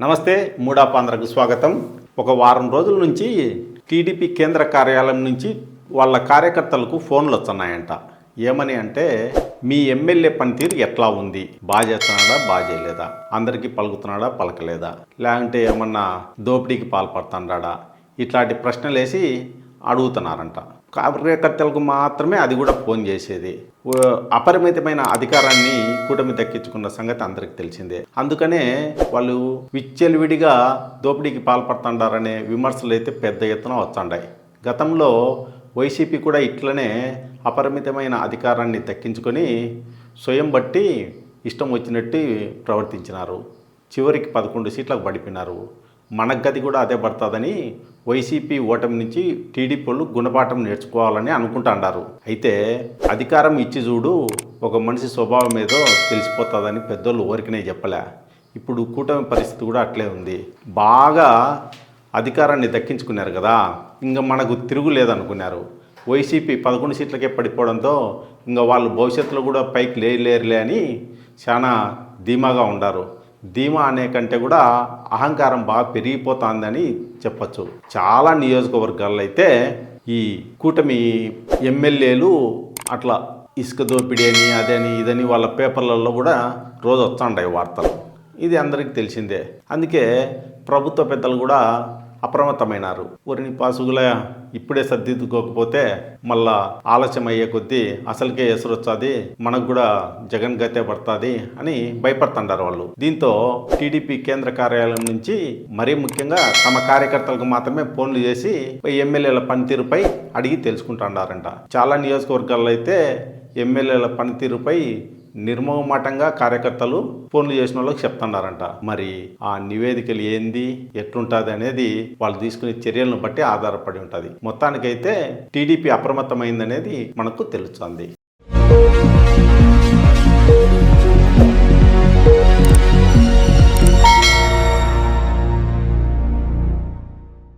నమస్తే మూడాపాంధ్రకు స్వాగతం. ఒక వారం రోజుల నుంచి టీడీపీ కేంద్ర కార్యాలయం నుంచి వాళ్ళ కార్యకర్తలకు ఫోన్లు వస్తున్నాయంట. ఏమని అంటే మీ ఎమ్మెల్యే పనితీరు ఎట్లా ఉంది? బాగా చేస్తున్నాడా బాగా చేయలేదా? అందరికీ పలుకుతున్నాడా పలకలేదా? లేదంటే ఏమన్నా దోపిడీకి పాల్పడుతున్నాడా? ఇట్లాంటి ప్రశ్నలేసి అడుగుతున్నారంట. కార్యకర్తలకు మాత్రమే అది కూడా ఫోన్ చేసేది. అపరిమితమైన అధికారాన్ని కూటమి దక్కించుకున్న సంగతి అందరికి తెలిసిందే. అందుకనే వాళ్ళు విచ్చలవిడిగా దోపిడీకి పాల్పడుతుండారనే విమర్శలు అయితే పెద్ద ఎత్తున వచ్చాయి గతంలో వైసీపీ కూడా ఇట్లనే అపరిమితమైన అధికారాన్ని దక్కించుకొని స్వయం బట్టి ఇష్టం వచ్చినట్టు ప్రవర్తించినారు. చివరికి పదకొండు సీట్లకు పడిపోయినారు మన గది కూడా అదే పడుతుందని వైసీపీ ఓటమి నుంచి టీడీపీ వాళ్ళు గుణపాఠం నేర్చుకోవాలని అనుకుంటాండారు. అయితే అధికారం ఇచ్చి చూడు ఒక మనిషి స్వభావం ఏదో తెలిసిపోతుందని పెద్దోళ్ళు ఊరికనే చెప్పలే. ఇప్పుడు కూటమి పరిస్థితి కూడా అట్లే ఉంది. బాగా అధికారాన్ని దక్కించుకున్నారు కదా. ఇంకా మనకు తిరుగులేదనుకున్నారు వైసీపీ పదకొండు సీట్లకే పడిపోవడంతో ఇంకా వాళ్ళు భవిష్యత్తులో కూడా పైకి లేరులేరులే అని చాలా ధీమాగా ఉండారు. ధీమా అనే కంటే కూడా అహంకారం బాగా పెరిగిపోతుందని చెప్పచ్చు. చాలా నియోజకవర్గాల్లో అయితే ఈ కూటమి ఎమ్మెల్యేలు అట్లా ఇసుక దోపిడీ అని అదని ఇదని వాళ్ళ పేపర్లలో కూడా రోజు వస్తుంటాయి వార్తలు. ఇది అందరికీ తెలిసిందే. అందుకే ప్రభుత్వ పెద్దలు కూడా అప్రమత్తమైనారు. ఊరిని పాసుగుల ఇప్పుడే సర్దిద్దుకోకపోతే మళ్ళా ఆలస్యం అయ్యే కొద్దీ అసలుకే ఎసురు వచ్చాది మనకు కూడా జగన్ గతే పడుతుంది అని భయపడుతుంటారు వాళ్ళు. దీంతో టీడీపీ కేంద్ర కార్యాలయం నుంచి మరీ ముఖ్యంగా తమ కార్యకర్తలకు మాత్రమే ఫోన్లు చేసి ఎమ్మెల్యేల పనితీరుపై అడిగి తెలుసుకుంటున్నారంట చాలా నియోజకవర్గాల్లో అయితే ఎమ్మెల్యేల పనితీరుపై నిర్మోహమాటంగా కార్యకర్తలు ఫోన్లు చేసిన వాళ్ళకి చెప్తున్నారంట. మరి ఆ నివేదికలు ఏంది ఎట్లుంటుంది అనేది వాళ్ళు తీసుకునే చర్యలను బట్టి ఆధారపడి ఉంటుంది. మొత్తానికైతే టీడీపీ అప్రమత్తమైందనేది మనకు తెలుస్తుంది.